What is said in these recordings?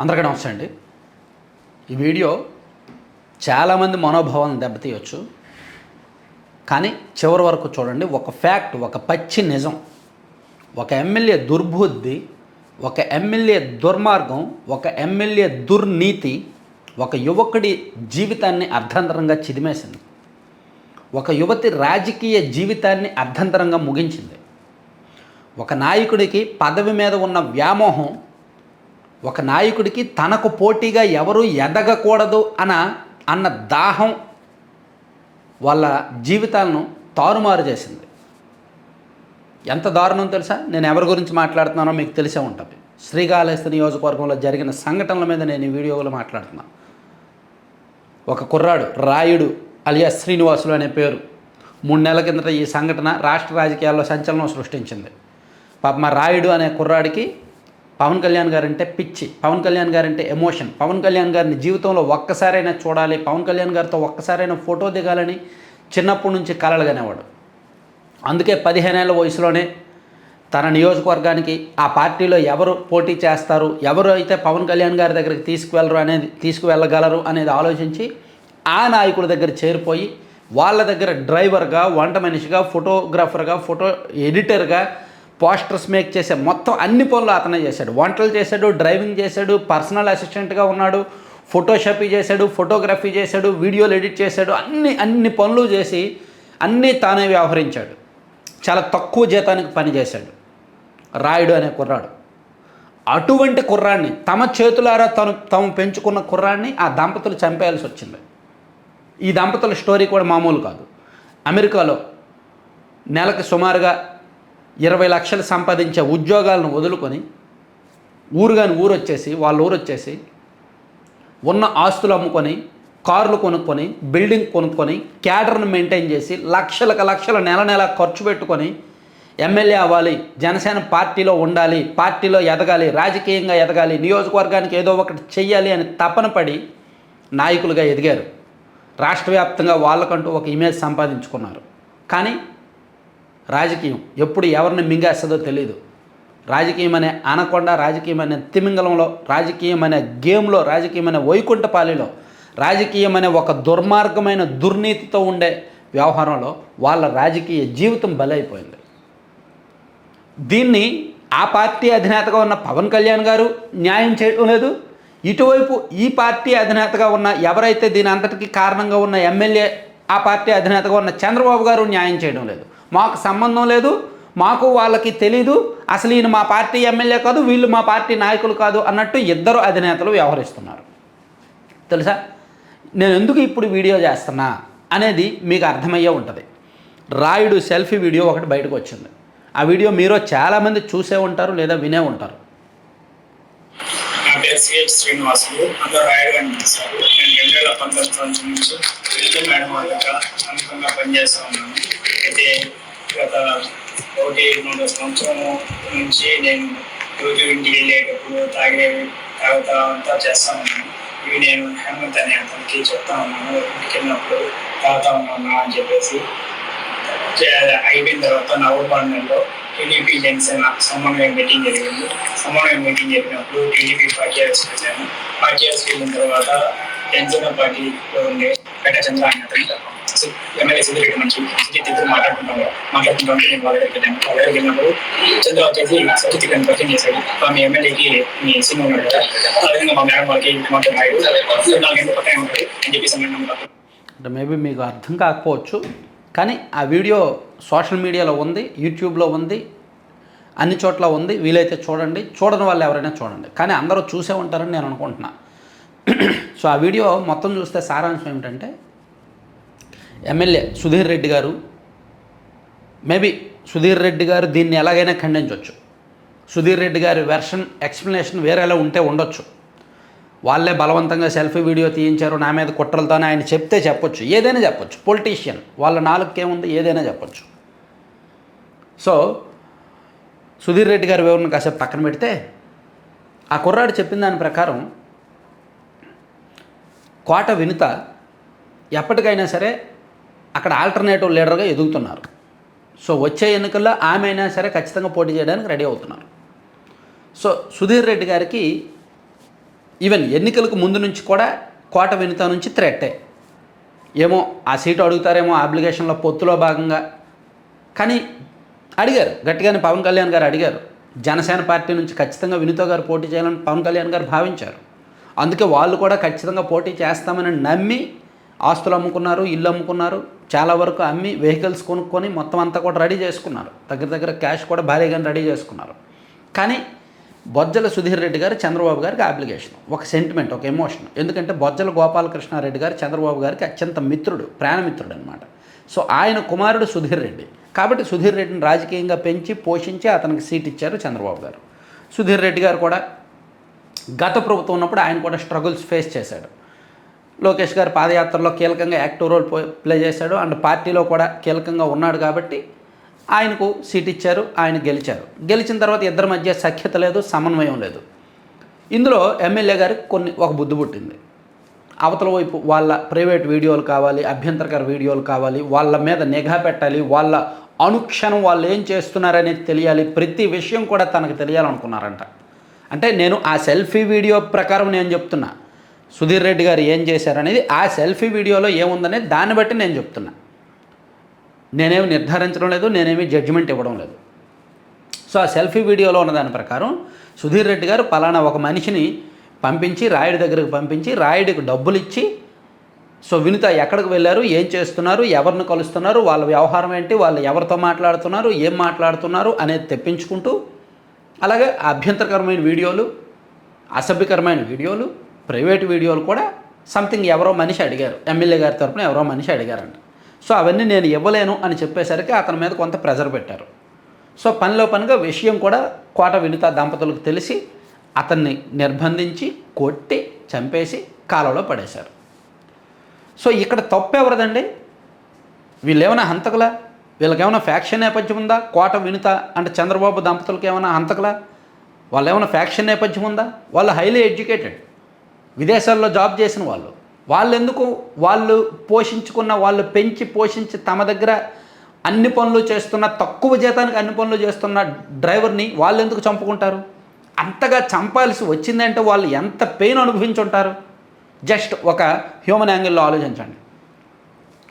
అందరికీ నమస్తే అండి. ఈ వీడియో చాలామంది మనోభావాలను దెబ్బతీయచ్చు. కానీ చివరి వరకు చూడండి ఒక ఫ్యాక్ట్ ఒక పచ్చి నిజం. ఒక ఎమ్మెల్యే దుర్బుద్ధి ఒక ఎమ్మెల్యే దుర్మార్గం ఒక ఎమ్మెల్యే దుర్నీతి ఒక యువకుడి జీవితాన్ని అర్ధంతరంగా చిదిమేసింది. ఒక యువతి రాజకీయ జీవితాన్ని అర్ధంతరంగా ముగించింది. ఒక నాయకుడికి పదవి మీద ఉన్న వ్యామోహం ఒక నాయకుడికి తనకు పోటీగా ఎవరు ఎదగకూడదు అన్న అన్న దాహం వాళ్ళ జీవితాలను తారుమారు చేసింది. ఎంత దారుణం తెలుసా? నేను ఎవరి గురించి మాట్లాడుతున్నానో మీకు తెలిసే ఉంటుంది. శ్రీకాళహస్తి నియోజకవర్గంలో జరిగిన సంఘటనల మీద నేను ఈ వీడియోలో మాట్లాడుతున్నాను ఒక కుర్రాడు రాయుడు అలియా శ్రీనివాసులు అనే పేరు. మూడు నెలల కిందట ఈ సంఘటన రాష్ట్ర రాజకీయాల్లో సంచలనం సృష్టించింది. పాప మా రాయుడు అనే కుర్రాడికి పవన్ కళ్యాణ్ గారు అంటే పిచ్చి పవన్ కళ్యాణ్ గారంటే ఎమోషన్ పవన్ కళ్యాణ్ గారిని జీవితంలో ఒక్కసారైనా చూడాలి పవన్ కళ్యాణ్ గారితో ఒక్కసారైనా ఫోటో దిగాలని చిన్నప్పటి నుంచి కలలుగనేవాడు. అందుకే పదిహేనేళ్ళ వయసులోనే తన నియోజకవర్గానికి ఆ పార్టీలో ఎవరు పోటీ చేస్తారు ఎవరు అయితే పవన్ కళ్యాణ్ గారి దగ్గరికి తీసుకువెళ్ళరు అనేది తీసుకువెళ్ళగలరు అనేది ఆలోచించి ఆ నాయకుడి దగ్గర చేరిపోయి వాళ్ళ దగ్గర డ్రైవర్గా వంట మనిషిగా ఫోటోగ్రాఫర్గా ఫోటో ఎడిటర్గా పోస్టర్స్ మేక్ చేసే మొత్తం అన్ని పనులు అతనే చేశాడు. వంటలు చేశాడు డ్రైవింగ్ చేశాడు పర్సనల్ అసిస్టెంట్గా ఉన్నాడు ఫోటోషాపీ చేశాడు ఫోటోగ్రఫీ చేశాడు వీడియోలు ఎడిట్ చేశాడు అన్ని అన్ని పనులు చేసి అన్నీ తానే వ్యవహరించాడు. చాలా తక్కువ జీతానికి పనిచేశాడు రాయుడు అనే కుర్రాడు. అటువంటి కుర్రాడిని తమ చేతులారా తను తాము పెంచుకున్న కుర్రాడిని ఆ దంపతులు చంపేయాల్సి వచ్చింది. ఈ దంపతుల స్టోరీ కూడా మామూలు కాదు. అమెరికాలో నెలకు సుమారుగా ఇరవై లక్షలు సంపాదించే ఉద్యోగాలను వదులుకొని ఊరు కాని ఊరు వచ్చేసి వాళ్ళ ఊరు వచ్చేసి ఉన్న ఆస్తులు అమ్ముకొని కార్లు కొనుక్కొని బిల్డింగ్ కొనుక్కొని క్యాడర్ను మెయింటైన్ చేసి లక్షలకు లక్షల నెల నెల ఖర్చు పెట్టుకొని ఎమ్మెల్యే అవ్వాలి జనసేన పార్టీలో ఉండాలి పార్టీలో ఎదగాలి రాజకీయంగా ఎదగాలి నియోజకవర్గానికి ఏదో ఒకటి చెయ్యాలి అని తపన పడి నాయకులుగా ఎదిగారు. రాష్ట్ర వ్యాప్తంగా వాళ్ళకంటూ ఒక ఇమేజ్ సంపాదించుకున్నారు. కానీ రాజకీయం ఎప్పుడు ఎవరిని మింగేస్తుందో తెలియదు రాజకీయం అనే అనకొండ రాజకీయం అనే తిమింగలంలో రాజకీయం అనే గేమ్లో రాజకీయం అనే వైకుంఠపాలిలో రాజకీయం అనే ఒక దుర్మార్గమైన దుర్నీతితో ఉండే వ్యవహారంలో వాళ్ళ రాజకీయ జీవితం బలైపోయింది. దీన్ని ఆ పార్టీ అధినేతగా ఉన్న పవన్ కళ్యాణ్ గారు న్యాయం చేయడం లేదు. ఇటువైపు ఈ పార్టీ అధినేతగా ఉన్న ఎవరైతే దీని అంతటికి కారణంగా ఉన్న ఎమ్మెల్యే ఆ పార్టీ అధినేతగా ఉన్న చంద్రబాబు గారు న్యాయం చేయడం లేదు. మాకు సంబంధం లేదు మాకు వాళ్ళకి తెలీదు అసలు ఈయన మా పార్టీ ఎమ్మెల్యే కాదు వీళ్ళు మా పార్టీ నాయకులు కాదు అన్నట్టు ఇద్దరు అధినేతలు వ్యవహరిస్తున్నారు. తెలుసా? నేను ఎందుకు ఇప్పుడు వీడియో చేస్తున్నా అనేది మీకు అర్థమయ్యే ఉంటుంది. రాయుడు సెల్ఫీ వీడియో ఒకటి బయటకు వచ్చింది. ఆ వీడియో మీరు చాలామంది చూసే ఉంటారు లేదా వినే ఉంటారు. సిహెచ్ శ్రీనివాసులు. అందరూ నేను రెండు వేల పంతొమ్మిది సంవత్సరం నుంచి మేడం పనిచేస్తూ ఉన్నాను. అయితే గత ఒకటి రెండు సంవత్సరం నుంచి నేను రోజు ఇంటికి వెళ్ళేటప్పుడు తాగేవి తాగుతా అంతా చేస్తా ఉన్నాను. ఇవి నేను హేమంత్ అనే అతనికి చెప్తా ఉన్నాను. ఇంటికి వెళ్ళినప్పుడు తాగుతా ఉన్నాను అని చెప్పేసి. అయిపోయిన తర్వాత నవంబర్ నెలలో టీడీపీ జనసేన సమన్వయ మీటింగ్ జరిగింది. సమన్వయ మీటింగ్ జరిగినప్పుడు టీడీపీ పార్టీ హౌస్ వచ్చాను పార్టీ హౌస్ వెళ్ళిన తర్వాత జనసేన పార్టీలో ఉండే పేట అనే ఆయన అతను ఎమ్మెల్యే సిద్ధిరెడ్డి మనిషి సుజిత్ ఇద్దరు మాట్లాడుకుంటాము. మాట్లాడుకుంటాం నేను వాళ్ళ దగ్గరికి వెళ్ళాను వాళ్ళ దగ్గరికి వెళ్ళినప్పుడు చంద్ర వచ్చేసి సుజిత్ గారిని పరిచయం చేశాడు. మీ ఎమ్మెల్యేకి మీ సినిమా ఉన్నాడు కదా. ఆ విధంగా మా మేడం వాళ్ళకి మాట్లాడాడు నాలుగు గంటల పక్కనే ఉంటాయి అని చెప్పేసి అన్నాడు అంటే మేబీ మీకు అర్థం కాకపోవచ్చు. కానీ ఆ వీడియో సోషల్ మీడియాలో ఉంది యూట్యూబ్లో ఉంది అన్ని చోట్ల ఉంది. వీలైతే చూడండి. చూడని వాళ్ళు ఎవరైనా చూడండి. కానీ అందరూ చూసే ఉంటారని నేను అనుకుంటున్నా. సో ఆ వీడియో మొత్తం చూస్తే సారాంశం ఏమిటంటే ఎమ్మెల్యే సుధీర్ రెడ్డి గారు. మేబీ సుధీర్ రెడ్డి గారు దీన్ని ఎలాగైనా ఖండించవచ్చు సుధీర్ రెడ్డి గారి వెర్షన్ ఎక్స్ప్లెనేషన్ వేరేలా ఉంటే ఉండొచ్చు. వాళ్ళే బలవంతంగా సెల్ఫీ వీడియో తీయించారు నా మీద కుట్రలతోనే ఆయన చెప్తే చెప్పొచ్చు. ఏదైనా చెప్పొచ్చు. పొలిటీషియన్ వాళ్ళ నాలుగుకేముంది? ఏదైనా చెప్పొచ్చు. సో సుధీర్ రెడ్డి గారి వివరణ కాసేపు పక్కన పెడితే ఆ కుర్రాడు చెప్పిన దాని ప్రకారం కోట వినుత ఎప్పటికైనా సరే అక్కడ ఆల్టర్నేటివ్ లీడర్గా ఎదుగుతున్నారు. సో వచ్చే ఎన్నికల్లో ఆమె అయినా సరే ఖచ్చితంగా పోటీ చేయడానికి రెడీ అవుతున్నారు. సో సుధీర్ రెడ్డి గారికి ఈవెన్ ఎన్నికలకు ముందు నుంచి కూడా కోట వినుత నుంచి థ్రెట్టే ఏమో ఆ సీటు అడుగుతారేమో అప్లికేషన్లో పొత్తులో భాగంగా. కానీ అడిగారు గట్టిగానే పవన్ కళ్యాణ్ గారు అడిగారు. జనసేన పార్టీ నుంచి ఖచ్చితంగా వినితో గారు పోటీ చేయాలని పవన్ కళ్యాణ్ గారు భావించారు. అందుకే వాళ్ళు కూడా ఖచ్చితంగా పోటీ చేస్తామని నమ్మి ఆస్తులు అమ్ముకున్నారు ఇల్లు అమ్ముకున్నారు చాలా వరకు అమ్మి వెహికల్స్ కొనుక్కొని మొత్తం అంతా కూడా రెడీ చేసుకున్నారు. దగ్గర దగ్గర క్యాష్ కూడా భారీగానే రెడీ చేసుకున్నారు. కానీ బొజ్జల సుధీర్ రెడ్డి గారు చంద్రబాబు గారికి అప్లికేషన్ ఒక సెంటిమెంట్ ఒక ఎమోషన్ ఎందుకంటే బొజ్జల గోపాలకృష్ణారెడ్డి గారు చంద్రబాబు గారికి అత్యంత మిత్రుడు ప్రాణమిత్రుడు అనమాట సో ఆయన కుమారుడు సుధీర్ రెడ్డి. కాబట్టి సుధీర్ రెడ్డిని రాజకీయంగా పెంచి పోషించి అతనికి సీట్ ఇచ్చారు చంద్రబాబు గారు. సుధీర్ రెడ్డి గారు కూడా గత ప్రభుత్వం ఉన్నప్పుడు ఆయన కూడా స్ట్రగుల్స్ ఫేస్ చేశాడు. లోకేష్ గారు పాదయాత్రలో కీలకంగా యాక్టివ్ రోల్ ప్లే చేశాడు. అండ్ పార్టీలో కూడా కీలకంగా ఉన్నాడు కాబట్టి ఆయనకు సీట్ ఇచ్చారు ఆయన గెలిచారు. గెలిచిన తర్వాత ఇద్దరి మధ్య సఖ్యత లేదు సమన్వయం లేదు. ఇందులో ఎమ్మెల్యే గారికి కొన్ని ఒక బుద్ధి పుట్టింది. అవతల వైపు వాళ్ళ ప్రైవేట్ వీడియోలు కావాలి అభ్యంతరకర వీడియోలు కావాలి వాళ్ళ మీద నిఘా పెట్టాలి వాళ్ళ అనుక్షణం వాళ్ళు ఏం చేస్తున్నారనేది తెలియాలి. ప్రతి విషయం కూడా తనకు తెలియాలనుకున్నారంట. అంటే నేను ఆ సెల్ఫీ వీడియో ప్రకారం నేను చెప్తున్నా. సుధీర్ రెడ్డి గారు ఏం చేశారనేది ఆ సెల్ఫీ వీడియోలో ఏముందనేది దాన్ని బట్టి నేను చెప్తున్నా. నేనేమి నిర్ధారించడం లేదు నేనేమి జడ్జిమెంట్ ఇవ్వడం లేదు. సో ఆ సెల్ఫీ వీడియోలో ఉన్న దాని ప్రకారం సుధీర్ రెడ్డి గారు పలానా ఒక మనిషిని పంపించి రాయుడి దగ్గరకు పంపించి రాయుడికి డబ్బులు ఇచ్చి సో వినిత ఎక్కడికి వెళ్ళారు ఏం చేస్తున్నారు ఎవరిని కలుస్తున్నారు వాళ్ళ వ్యవహారం ఏంటి వాళ్ళు ఎవరితో మాట్లాడుతున్నారు ఏం మాట్లాడుతున్నారు అనేది తెప్పించుకుంటూ అలాగే అభ్యంతరకరమైన వీడియోలు అసభ్యకరమైన వీడియోలు ప్రైవేట్ వీడియోలు కూడా సంథింగ్ ఎవరో మనిషి అడిగారు. ఎమ్మెల్యే గారి తరపున ఎవరో మనిషి అడిగారంట. సో అవన్నీ నేను ఇవ్వలేను అని చెప్పేసరికి అతని మీద కొంత ప్రెజర్ పెట్టారు. సో పనిలో పనిగా విషయం కూడా కోట వినిత దంపతులకు తెలిసి అతన్ని నిర్బంధించి కొట్టి చంపేసి కాలంలో పడేశారు. సో ఇక్కడ తప్పు ఎవరిదండి? వీళ్ళేమైనా హంతకులా? వీళ్ళకేమైనా ఫ్యాక్షన్ నేపథ్యం ఉందా? కోట వినుత అంటే చంద్రబాబు దంపతులకి ఏమైనా హంతకులా? వాళ్ళు ఏమైనా ఫ్యాక్షన్ నేపథ్యం ఉందా? వాళ్ళు హైలీ ఎడ్యుకేటెడ్. విదేశాల్లో జాబ్ చేసిన వాళ్ళు. వాళ్ళు ఎందుకు వాళ్ళు పోషించుకున్న వాళ్ళు పెంచి పోషించి తమ దగ్గర అన్ని పనులు చేస్తున్న తక్కువ జీతానికి అన్ని పనులు చేస్తున్న డ్రైవర్ని వాళ్ళు ఎందుకు చంపుకుంటారు? అంతగా చంపాల్సి వచ్చిందంటే వాళ్ళు ఎంత పెయిన్ అనుభవించుంటారు? జస్ట్ ఒక హ్యూమన్ యాంగిల్లో ఆలోచించండి.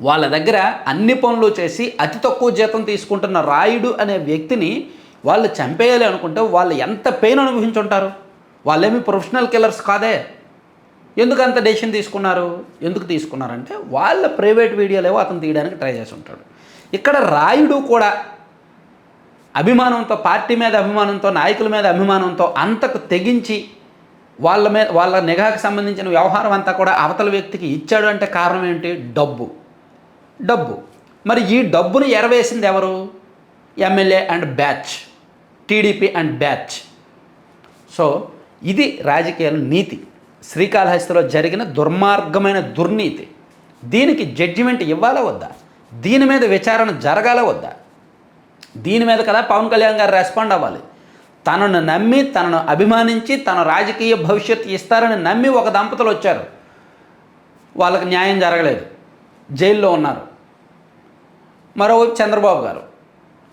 వాళ్ళ దగ్గర అన్ని పనులు చేసి అతి తక్కువ జీతం తీసుకుంటున్న రాయుడు అనే వ్యక్తిని వాళ్ళు చంపేయాలి అనుకుంటే వాళ్ళు ఎంత పెయిన్ అనుభవించుంటారు? వాళ్ళేమి ప్రొఫెషనల్ కిల్లర్స్ కాదే. ఎందుకు అంత డెసిషన్ తీసుకున్నారు? ఎందుకు తీసుకున్నారంటే వాళ్ళ ప్రైవేట్ వీడియోలేవో అతను తీయడానికి ట్రై చేసి ఉంటాడు ఇక్కడ రాయుడు కూడా అభిమానంతో పార్టీ మీద అభిమానంతో నాయకుల మీద అభిమానంతో అంతకు తెగించి వాళ్ళ మీద వాళ్ళ నిఘాకు సంబంధించిన వ్యవహారం అంతా కూడా అవతల వ్యక్తికి ఇచ్చాడు అంటే కారణం ఏంటి? డబ్బు. డబ్బు. మరి ఈ డబ్బును ఎరవేసింది ఎవరు? MLA and batch. TDP and batch. So ఇది రాజకీయాల నీతి. శ్రీకాళహస్తిలో జరిగిన దుర్మార్గమైన దుర్నీతి. దీనికి జడ్జిమెంట్ ఇవ్వాలా వద్దా? దీని మీద విచారణ జరగాల వద్దా? దీని మీద కదా పవన్ కళ్యాణ్ గారు రెస్పాండ్ అవ్వాలి. తనను నమ్మి తనను అభిమానించి తన రాజకీయ భవిష్యత్తు ఇస్తారని నమ్మి ఒక దంపతులు వచ్చారు. వాళ్ళకి న్యాయం జరగలేదు. జైల్లో ఉన్నారు. మరోవైపు చంద్రబాబు గారు.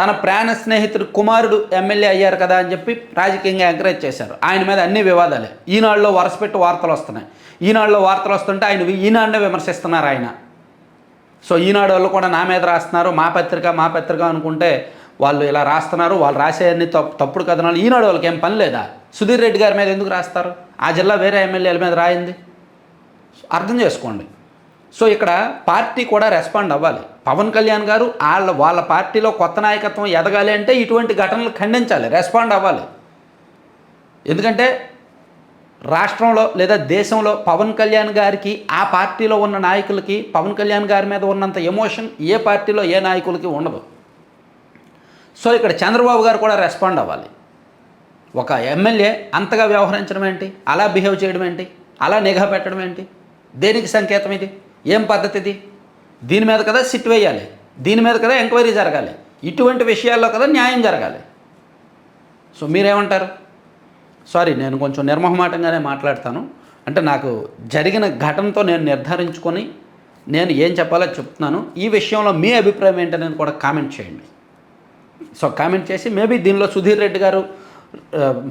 తన ప్రాణ స్నేహితుడు కుమారుడు ఎమ్మెల్యే అయ్యారు కదా అని చెప్పి రాజకీయంగా ఎంకరేజ్ చేశారు. ఆయన మీద అన్ని వివాదాలే. ఈనాడులో వరసపెట్టి వార్తలు వస్తున్నాయి. ఈనాడులో వార్తలు వస్తుంటే ఆయన ఈనాడునే విమర్శిస్తున్నారు ఆయన. సో ఈనాడు వాళ్ళు కూడా నా మీద రాస్తున్నారు. మా పత్రిక మా పత్రిక అనుకుంటే వాళ్ళు ఇలా రాస్తున్నారు. వాళ్ళు రాసేయన్ని తప్పు తప్పుడు కథనాలు. ఈనాడు వాళ్ళకి ఏం పని లేదా? సుధీర్ రెడ్డి గారి మీద ఎందుకు రాస్తారు? ఆ జిల్లా వేరే ఎమ్మెల్యేల మీద రాయింది? అర్థం చేసుకోండి. సో ఇక్కడ పార్టీ కూడా రెస్పాండ్ అవ్వాలి. పవన్ కళ్యాణ్ గారు వాళ్ళ వాళ్ళ పార్టీలో కొత్త నాయకత్వం ఎదగాలి అంటే ఇటువంటి ఘటనలు ఖండించాలి రెస్పాండ్ అవ్వాలి. ఎందుకంటే రాష్ట్రంలో లేదా దేశంలో పవన్ కళ్యాణ్ గారికి ఆ పార్టీలో ఉన్న నాయకులకి పవన్ కళ్యాణ్ గారి మీద ఉన్నంత ఎమోషన్ ఏ పార్టీలో ఏ నాయకులకి ఉండదు. సో ఇక్కడ చంద్రబాబు గారు కూడా రెస్పాండ్ అవ్వాలి. ఒక ఎమ్మెల్యే అంతగా వ్యవహరించడం ఏంటి? అలా బిహేవ్ చేయడం ఏంటి? అలా నిఘా పెట్టడం ఏంటి? దేనికి సంకేతం ఇది? ఏం పద్ధతి ఇది దీని మీద కదా సిట్ వేయాలి. దీని మీద కదా ఎంక్వైరీ జరగాలి. ఇటువంటి విషయాల్లో కదా న్యాయం జరగాలి. సో మీరేమంటారు? సారీ నేను కొంచెం నిర్మోహమాటంగానే మాట్లాడతాను. అంటే నాకు జరిగిన ఘటనతో నేను నిర్ధారించుకొని నేను ఏం చెప్పాలో చెప్తున్నాను. ఈ విషయంలో మీ అభిప్రాయం ఏంటనేది కూడా కామెంట్ చేయండి. సో కామెంట్ చేసి మేబీ దీనిలో సుధీర్ రెడ్డి గారు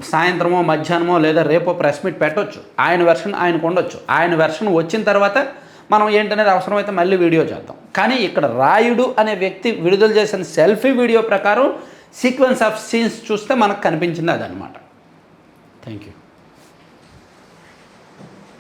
సాయంత్రమో మధ్యాహ్నమో లేదా రేపో ప్రెస్ మీట్ పెట్టొచ్చు. ఆయన వెర్షన్ ఆయనకు ఉండొచ్చు. ఆయన వెర్షన్ వచ్చిన తర్వాత మనం ఏంటనేది అవసరమైతే మళ్ళీ వీడియో చేద్దాం. కానీ ఇక్కడ రాయుడు అనే వ్యక్తి విడుదల చేసిన సెల్ఫీ వీడియో ప్రకారం సీక్వెన్స్ ఆఫ్ సీన్స్ చూస్తే మనకు కనిపించింది అదనమాట థ్యాంక్ యూ